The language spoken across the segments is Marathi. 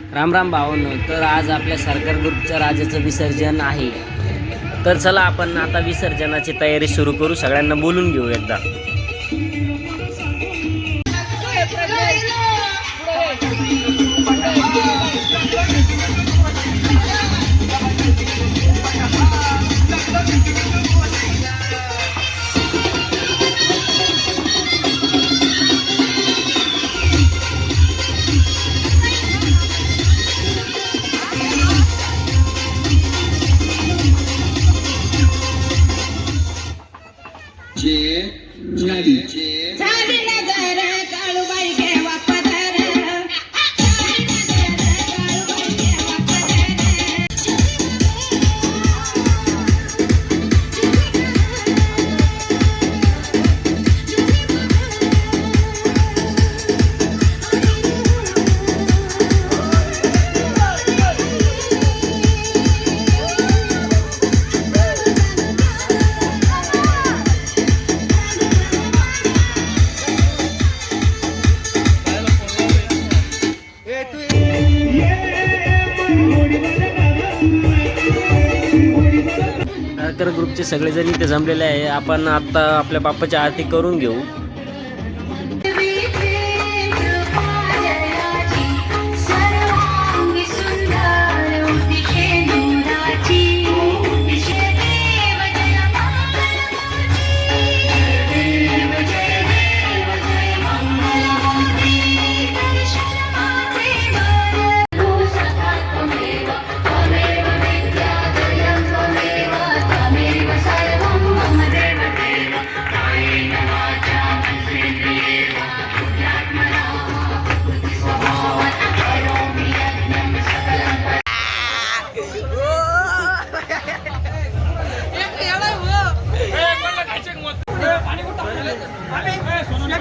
राम राम भावांनो तर आज आपल्या सरकार ग्रुपच्या राजाचं विसर्जन आहे. तर चला आपण आता विसर्जनाची तयारी सुरू करू. सगळ्यांना बोलून घेऊ एकदा. Jim. Time तर ग्रुपचे सगळेजण इथे जमलेले आहे. आपण आत्ता आपल्या बाप्पाची आरती करून घेऊ.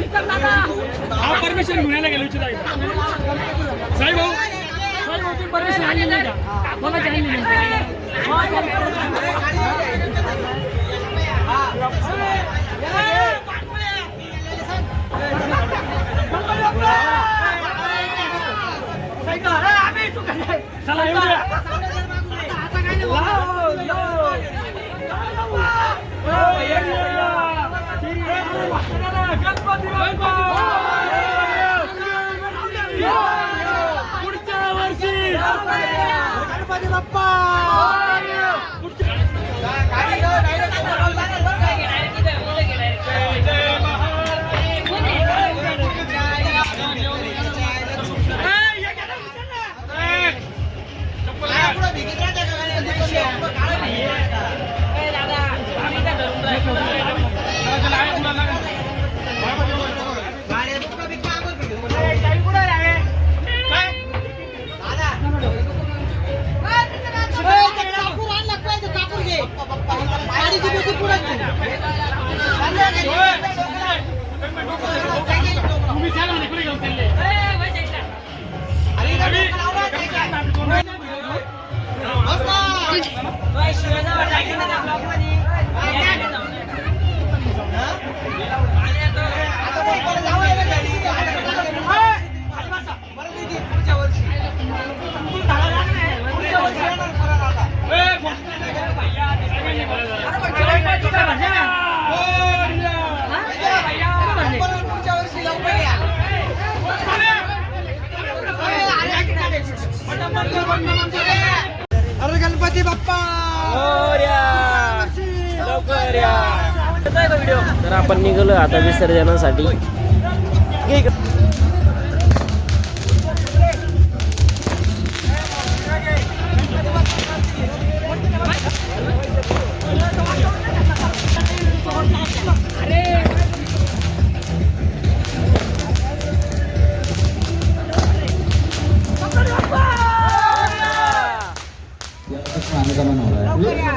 हा परमिशन घेण्याला गेलो इच्छित आहे साई भाऊ साई भाऊ तुम्ही परमिशन आली नाही का? कोणाची आणली नाही पुढच्या वर्षी. गणपती बाप्पा! तर आपण निघलो आता विसर्जनासाठी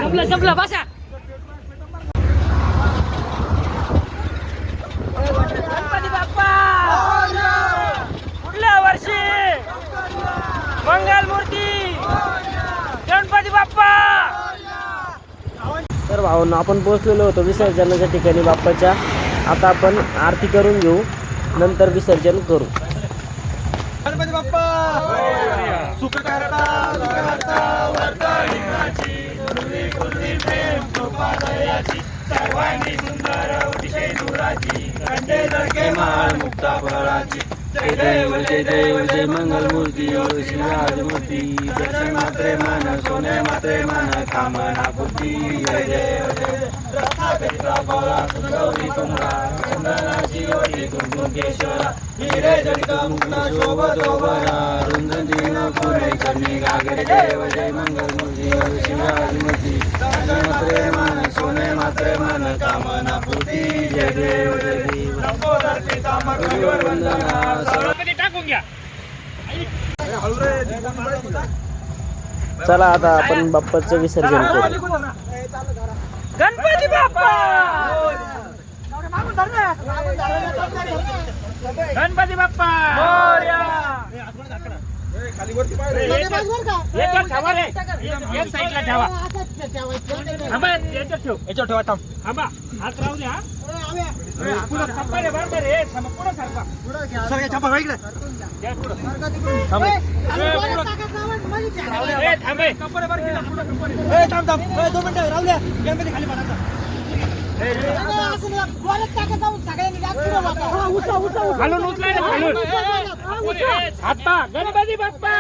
Sebelah, sebelah, basah. पाहून आपण पोहोचलेलो होतो विसर्जनाच्या ठिकाणी बाप्पाच्या. आता आपण आरती करून घेऊ नंतर विसर्जन करू. गणपती बाप्पा! सर्वांनी सुंदर अतिशय सुख करता सुख करता मुक्ता फळाची जय देव जय देव जय मंगल मूर्ती शिवराज मूर्ती दर्शन मात्रे मान सोने मात्रे मान कामना बुद्धी. जय देव जय रत्नाकरिता फळा गौरी तुंगा चंदनाची वटी कुंकुकेश्वरा हिरे जडित मुक्ता शोभतो बरा रुंदन पुणे चरणी गागरे देव जय मंगल मूर्ती शिवराज मूर्ती दर्शन मात्रे मान सोने मात्रे मान कामना पूर्ती जय देव जय देव गणपती टाकून घ्या चला आता आपण बाप्पाचं विसर्जन करू गणपती बाप्पा गणपती बाप्पा! ठेवा रे. एक एक साईडला ठेवा. थांबा याच्यात ठेव. याच्यावर ठेवा थांब. थांबा हात राहू द्या पुढं बरोबर रे थांबा पुढं सारखा. सर या छापा इकडे. पुढं. थांब. थांब. थांब दोन मिनिटं राहू द्या. गणपती खाली पडायचा खालून उचला खालून आता गणपती बाप्पा